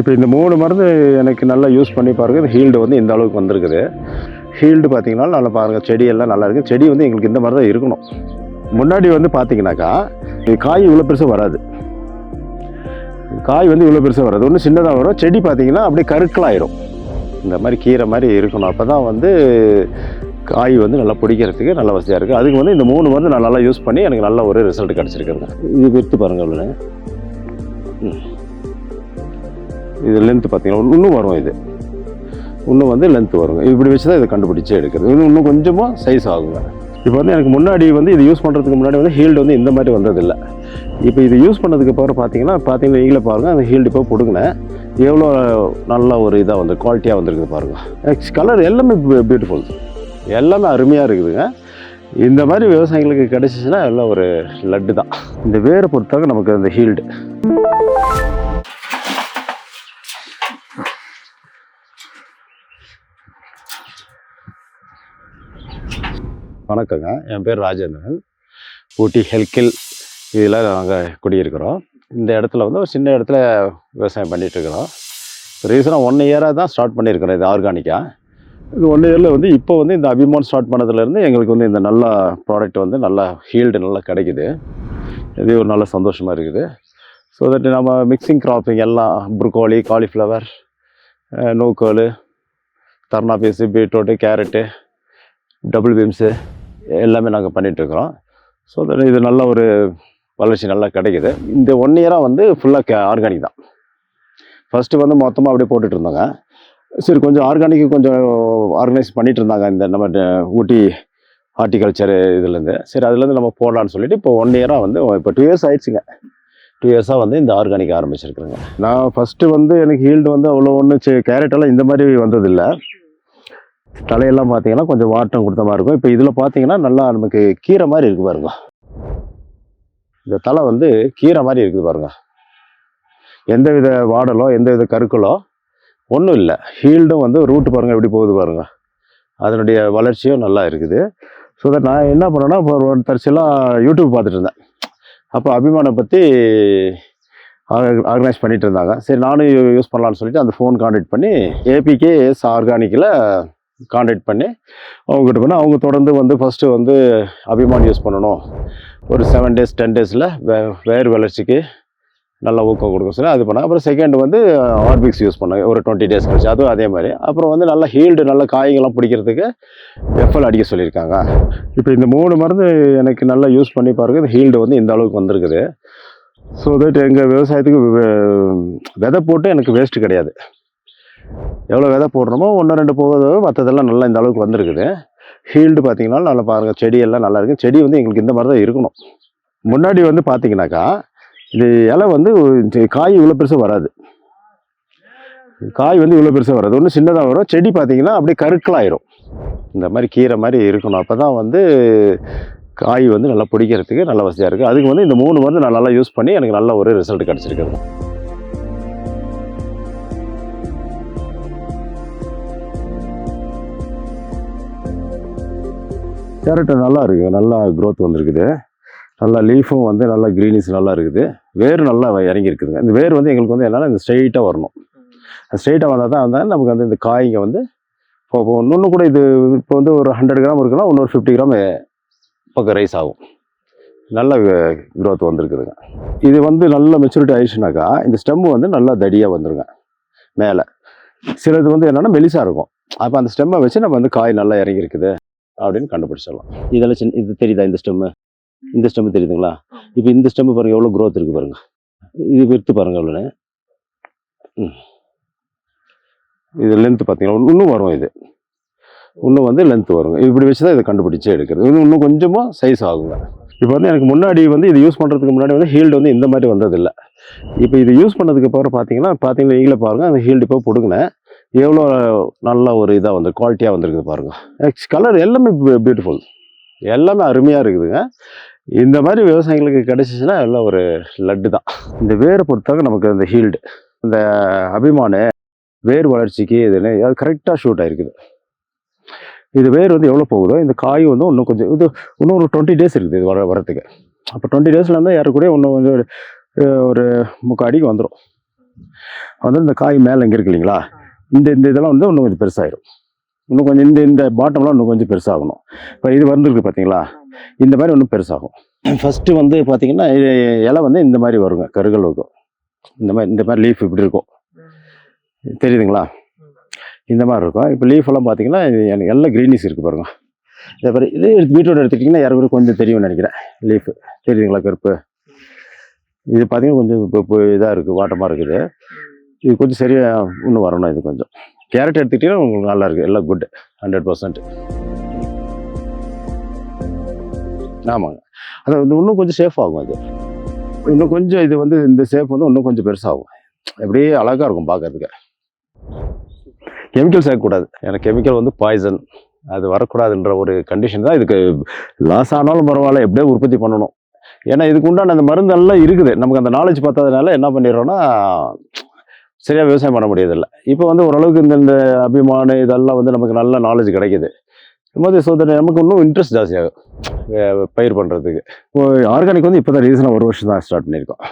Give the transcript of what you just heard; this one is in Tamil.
இப்போ இந்த மூணு மருந்து எனக்கு நல்லா யூஸ் பண்ணி பாருங்கள் இந்த ஹீல்டு வந்து இந்த அளவுக்கு வந்திருக்குது. ஹீல்டு பார்த்தீங்கன்னா நல்லா பாருங்கள் செடியெல்லாம் நல்லா இருக்குது செடி வந்து எங்களுக்கு இந்த மாதிரி தான் இருக்கணும். முன்னாடி வந்து பார்த்தீங்கன்னாக்கா இது காய் இவ்வளோ பெருசாக வராது. காய் வந்து இவ்வளோ பெருசாக வராது. ஒன்று சின்னதாக வரும். செடி பார்த்தீங்கன்னா அப்படியே கருக்கலாயிரும். இந்த மாதிரி கீரை மாதிரி இருக்கணும். அப்போ தான் வந்து காய் வந்து நல்லா பிடிக்கிறதுக்கு நல்ல வசதியாக இருக்குது அதுக்கு வந்து இந்த மூணு மருந்து நான் நல்லா யூஸ் பண்ணி எனக்கு நல்ல ஒரு ரிசல்ட் கிடச்சிருக்குங்க. இது விற்று பாருங்கள் அவ்வளோ இது லென்த்து பார்த்தீங்கன்னா இன்னும் வரும் இது. இன்னும் வந்து லென்த் வருங்க இப்படி வச்சு தான் இதை கண்டுபிடிச்சே எடுக்கிறது. இன்னும் இன்னும் கொஞ்சமாக சைஸ் ஆகுங்க. இப்போ வந்து எனக்கு முன்னாடி வந்து இது யூஸ் பண்ணுறதுக்கு முன்னாடி வந்து ஹீல்டு வந்து இந்த மாதிரி வந்ததில்லை. இப்போ இது யூஸ் பண்ணதுக்கு அப்புறம் பார்த்தீங்கன்னா பார்த்தீங்கன்னா நீங்களே பாருங்கள் அந்த ஹீல்டு இப்போ பிடுங்கினேன் எவ்வளோ நல்ல ஒரு இதாக வந்து குவாலிட்டியாக வந்திருக்குது பாருங்கள் கலர் எல்லாமே பியூட்டிஃபுல் எல்லாமே அருமையாக இருக்குதுங்க. இந்த மாதிரி விவசாயிகளுக்கு கிடச்சிச்சின்னா எல்லாம் ஒரு லட்டு தான். இந்த வேரை பொறுத்தவரை நமக்கு அந்த ஹீல்டு வணக்கங்க. என் பேர் ராஜேந்திரன். ஊட்டி ஹெல்கில் இதில் நாங்கள் குடியிருக்கிறோம். இந்த இடத்துல வந்து ஒரு சின்ன இடத்துல விவசாயம் பண்ணிகிட்ருக்குறோம் ரீசனாக ஒன் இயராக தான் ஸ்டார்ட் பண்ணியிருக்கிறோம் இது ஆர்கானிக்காக இது ஒன் இயரில் வந்து இப்போ வந்து இந்த அபிமான் ஸ்டார்ட் பண்ணதுலேருந்து எங்களுக்கு வந்து இந்த நல்ல ப்ராடக்ட் வந்து நல்லா ஹீல்டு நல்லா கிடைக்குது. இது ஒரு நல்ல சந்தோஷமாக இருக்குது. ஸோ தட் நம்ம மிக்சிங் கிராப்பிங் எல்லாம் ப்ரொக்கோலி காலிஃப்ளவர் நூக்கோல் தர்ணா peas beetroot carrot double beans எல்லாமே நாங்கள் பண்ணிகிட்ருக்குறோம் ஸோ இது நல்ல ஒரு வளர்ச்சி நல்லா கிடைக்குது. இந்த ஒன் இயராக வந்து ஃபுல்லாக கே ஆர்கானிக் தான். ஃபஸ்ட்டு வந்து மொத்தமாக அப்படியே போட்டுட்டு இருந்தாங்க. சரி கொஞ்சம் ஆர்கானிக் கொஞ்சம் ஆர்கனைஸ் பண்ணிட்டு இருந்தாங்க இந்த நம்ம ஊட்டி ஹார்டிகல்ச்சர் இதுலேருந்து. சரி அதுலேருந்து நம்ம போடலான்னு சொல்லிட்டு இப்போ ஒன் இயராக வந்து இப்போ டூ இயர்ஸ் ஆயிடுச்சுங்க. டூ இயர்ஸாக வந்து இந்த ஆர்கானிக் ஆரம்பிச்சிருக்கிறேங்க. நான் ஃபஸ்ட்டு வந்து எனக்கு ஹீல்டு வந்து அவ்வளோ ஒன்று கேரட்டெல்லாம் இந்த மாதிரி வந்ததில்லை. தலையெல்லாம் பார்த்தீங்கன்னா கொஞ்சம் வாட்டம் கொடுத்த மாதிரி இருக்கும். இப்போ இதில் பார்த்தீங்கன்னா நல்லா நமக்கு கீரை மாதிரி இருக்குது பாருங்க. இந்த தலை வந்து கீரை மாதிரி இருக்குது பாருங்க. எந்த வித வாடலோ எந்த வித கருக்களோ ஒன்றும் இல்லை. ஹீல்டும் வந்து ரூட்டு பாருங்க எப்படி போகுது பாருங்க. அதனுடைய வளர்ச்சியும் நல்லா இருக்குது. ஸோ தட் நான் என்ன பண்ணேன்னா இப்போ ஒரு தரிசெல்லாம் யூடியூப் பார்த்துட்டு இருந்தேன். அப்போ அபிமானை பற்றி ஆர்கனைஸ் பண்ணிகிட்டு இருந்தாங்க. சரி நானும் யூஸ் பண்ணலான்னு சொல்லிட்டு அந்த ஃபோன் காண்டாக்ட் பண்ணி ஏபிகேஎஸ் ஆர்கானிக்கில் காண்டாக்ட் பண்ணி அவங்ககிட்ட பண்ணி அவங்க தொடர்ந்து வந்து ஃபஸ்ட்டு வந்து அபிமான் யூஸ் பண்ணணும். ஒரு செவன் டேஸ் டென் டேஸில் வே வேர் வளர்ச்சிக்கு நல்ல ஊக்கம் கொடுக்கும் சொல்லி அது பண்ணாங்க அப்புறம் செகண்ட் வந்து ஆர்பிக்ஸ் யூஸ் பண்ணாங்க ஒரு டுவெண்ட்டி டேஸ் கழிச்சு. அதுவும் அதே மாதிரி. அப்புறம் வந்து நல்லா ஹீல்டு நல்ல காய்கள்லாம் பிடிக்கிறதுக்கு எஃப்எல் அடிக்க சொல்லியிருக்காங்க. இப்போ இந்த மூணு மருந்து எனக்கு நல்லா யூஸ் பண்ணி பாருங்க. இந்த ஹீல்டு வந்து இந்த அளவுக்கு வந்திருக்குது. ஸோ தட் எங்கள் விவசாயத்துக்கு விதை போட்டு எனக்கு வேஸ்ட்டு கிடையாது. எவ்வளோ விதை போடுறோமோ ஒன்று ரெண்டு போகுது. மற்றதெல்லாம் நல்லா இந்த அளவுக்கு வந்திருக்குது. ஹீல்டு பார்த்தீங்கன்னா நல்லா பாருங்கள் செடியெல்லாம் நல்லா இருக்குது செடி வந்து எங்களுக்கு இந்த மாதிரி தான் இருக்கணும். முன்னாடி வந்து பார்த்தீங்கன்னாக்கா இது இலை வந்து காய் இவ்வளோ பெருசாக வராது. காய் வந்து இவ்வளோ பெருசாக வராது. ஒன்று சின்னதாக வரும். செடி பார்த்தீங்கன்னா அப்படியே கருக்கலாயிரும். இந்த மாதிரி கீரை மாதிரி இருக்கணும். அப்போ தான் வந்து காய் வந்து நல்லா பிடிக்கிறதுக்கு நல்ல வசதியாக இருக்குது அதுக்கு வந்து இந்த மூணு வந்து நான் நல்லா யூஸ் பண்ணி எனக்கு நல்ல ஒரு ரிசல்ட் கிடச்சிருக்கிறது கேரட் நல்லா இருக்குது நல்லா க்ரோத் வந்திருக்குது. நல்லா லீஃபும் வந்து நல்லா க்ரீனிஸ் நல்லா இருக்குது. வேர் நல்லா இறங்கி இருக்குதுங்க இந்த வேர் வந்து எங்களுக்கு வந்து என்னன்னா இந்த ஸ்ட்ரெயிட்டாக வரணும். ஸ்ட்ரெயிட்டாக வந்தால் தான் வந்தால் நமக்கு வந்து இந்த காய்ங்க வந்து இப்போ இன்னொன்று கூட இது இப்போ வந்து ஒரு ஹண்ட்ரட் கிராம் இருக்குன்னா இன்னொரு ஃபிஃப்டி கிராம் பக்கம் ரைஸ் ஆகும். நல்ல க்ரோத் வந்திருக்குதுங்க. இது வந்து நல்ல மெச்சூரிட்டி ஆயிடுச்சுனாக்கா இந்த ஸ்டெம்மு வந்து நல்லா தடியாக வந்துருங்க. மேலே. சிலது வந்து என்னென்னா மெலிசாக இருக்கும். அப்போ அந்த ஸ்டெம்மை வச்சு நம்ம வந்து காய் நல்லா இறங்கி இருக்குது அப்படின்னு கண்டுபிடிச்சிடலாம். இதெல்லாம் சின்ன இது தெரியுதா இந்த ஸ்டெம்மு இந்த ஸ்டெம்மு தெரியுதுங்களா? இப்போ இந்த ஸ்டெம்மு பாருங்க எவ்வளோ க்ரோத் இருக்கு பாருங்க. இது விற்று பாருங்க எவ்வளோன்னு ம். இது லென்த் பார்த்தீங்கன்னா இன்னும் வரும் இது. இன்னும் வந்து லென்த் வருங்க. இப்படி வச்சு தான் இதை கண்டுபிடிச்சு எடுக்கிறது. இன்னும் இன்னும் கொஞ்சமாக சைஸ் ஆகுங்க. இப்போ வந்து எனக்கு முன்னாடி வந்து இது யூஸ் பண்ணுறதுக்கு முன்னாடி வந்து ஹீல்டு வந்து இந்த மாதிரி வந்ததில்லை. இப்போ இது யூஸ் பண்ணதுக்கு அப்புறம் பார்த்தீங்கன்னா பார்த்தீங்கன்னா நீங்களே பாருங்கள் அந்த ஹீல்டு இப்போ பிடுங்கினேன் எவ்வளோ நல்ல ஒரு இதாக வந்து குவாலிட்டியாக வந்திருக்குது பாருங்கள் கலர் எல்லாமே பியூட்டிஃபுல் எல்லாமே அருமையாக இருக்குதுங்க. இந்த மாதிரி விவசாயிகளுக்கு கிடைச்சிச்சுன்னா எல்லாம் ஒரு லட்டு தான். இந்த வேரை பொறுத்தவரை நமக்கு இந்த ஹீல்டு இந்த அபிமானு வேர் வளர்ச்சிக்கு இதுன்னு அது கரெக்டாக ஷூட் ஆகிருக்குது இது வேர் வந்து எவ்வளோ போகுதோ இந்த காய் வந்து இன்னும் கொஞ்சம் இது இன்னும் ஒரு டுவெண்ட்டி டேஸ் இருக்குது இது வர வரத்துக்கு. அப்போ டுவெண்ட்டி டேஸில் இருந்தால் ஏறக்கூடிய இன்னும் கொஞ்சம் ஒரு, ஒரு முக்கால் அடிக்கு வந்துடும் வந்து இந்த காய் மேலே இங்கே இருக்கு இல்லைங்களா? இந்த இந்த இதெல்லாம் வந்து இன்னும் கொஞ்சம் பெருசாகிடும் இன்னும் கொஞ்சம் இந்த இந்த பாட்டம்லாம் இன்னும் கொஞ்சம் பெருசாகணும். இப்போ இது வந்துருக்கு பார்த்தீங்களா இந்த மாதிரி இன்னும் பெருசாகும். ஃபஸ்ட்டு வந்து பார்த்தீங்கன்னா இது இலை வந்து இந்த மாதிரி வருங்க கருகல் இருக்கும். இந்த மாதிரி இந்த மாதிரி லீஃப் இப்படி இருக்கும். தெரியுதுங்களா? இந்த மாதிரி இருக்கும். இப்போ லீஃப் எல்லாம் பார்த்தீங்கன்னா இது எனக்கு எல்லாம் க்ரீனிஸ் இருக்குது பாருங்க. இதே மாதிரி இது பீட்ரூட் எடுத்துக்கிட்டிங்கன்னா யாருக்கு கொஞ்சம் தெரியும்னு நினைக்கிறேன். லீஃப் தெரியுதுங்களா கருப்பு? இது பார்த்தீங்கன்னா கொஞ்சம் இப்போ இதாக இருக்குது வாட்டமாக இருக்குது. இது கொஞ்சம் சரியாக இன்னும் வரணும் இது கொஞ்சம். கேரட் எடுத்துக்கிட்டிங்கன்னா உங்களுக்கு நல்லா இருக்குது எல்லாம் குட் ஹண்ட்ரட் பர்சன்ட் ஆமாங்க. அது வந்து இன்னும் கொஞ்சம் சேஃப் ஆகும் அது. இன்னும் கொஞ்சம் இது வந்து இந்த சேஃப் வந்து இன்னும் கொஞ்சம் பெருசாகும். அப்படியே அழகாக இருக்கும் பார்க்கறதுக்கு. கெமிக்கல் சேர்க்கக்கூடாது ஏன்னா கெமிக்கல் வந்து பாய்சன் அது வரக்கூடாதுன்ற ஒரு கண்டிஷன் தான் இதுக்கு லாஸ் ஆனாலும் பரவாயில்ல எப்படியோ உற்பத்தி பண்ணணும். ஏன்னா இதுக்கு உண்டான அந்த மருந்தெல்லாம் இருக்குது. நமக்கு அந்த நாலேஜ் பார்த்ததுனால என்ன பண்ணிடுறோன்னா சரியாக விவசாயம் பண்ண முடியதில்லை இப்போ வந்து ஓரளவுக்கு இந்த இந்த அபிமானம் இதெல்லாம் வந்து நமக்கு நல்ல நாலேஜ் கிடைக்கிது. மாதிரி சோதனை நமக்கு இன்னும் இன்ட்ரெஸ்ட் ஜாஸ்தியாகும். பயிர் பண்ணுறதுக்கு இப்போ ஆர்கானிக் வந்து இப்போ தான் ரீசனாக ஒரு வருஷம் தான் ஸ்டார்ட் பண்ணியிருக்கோம்.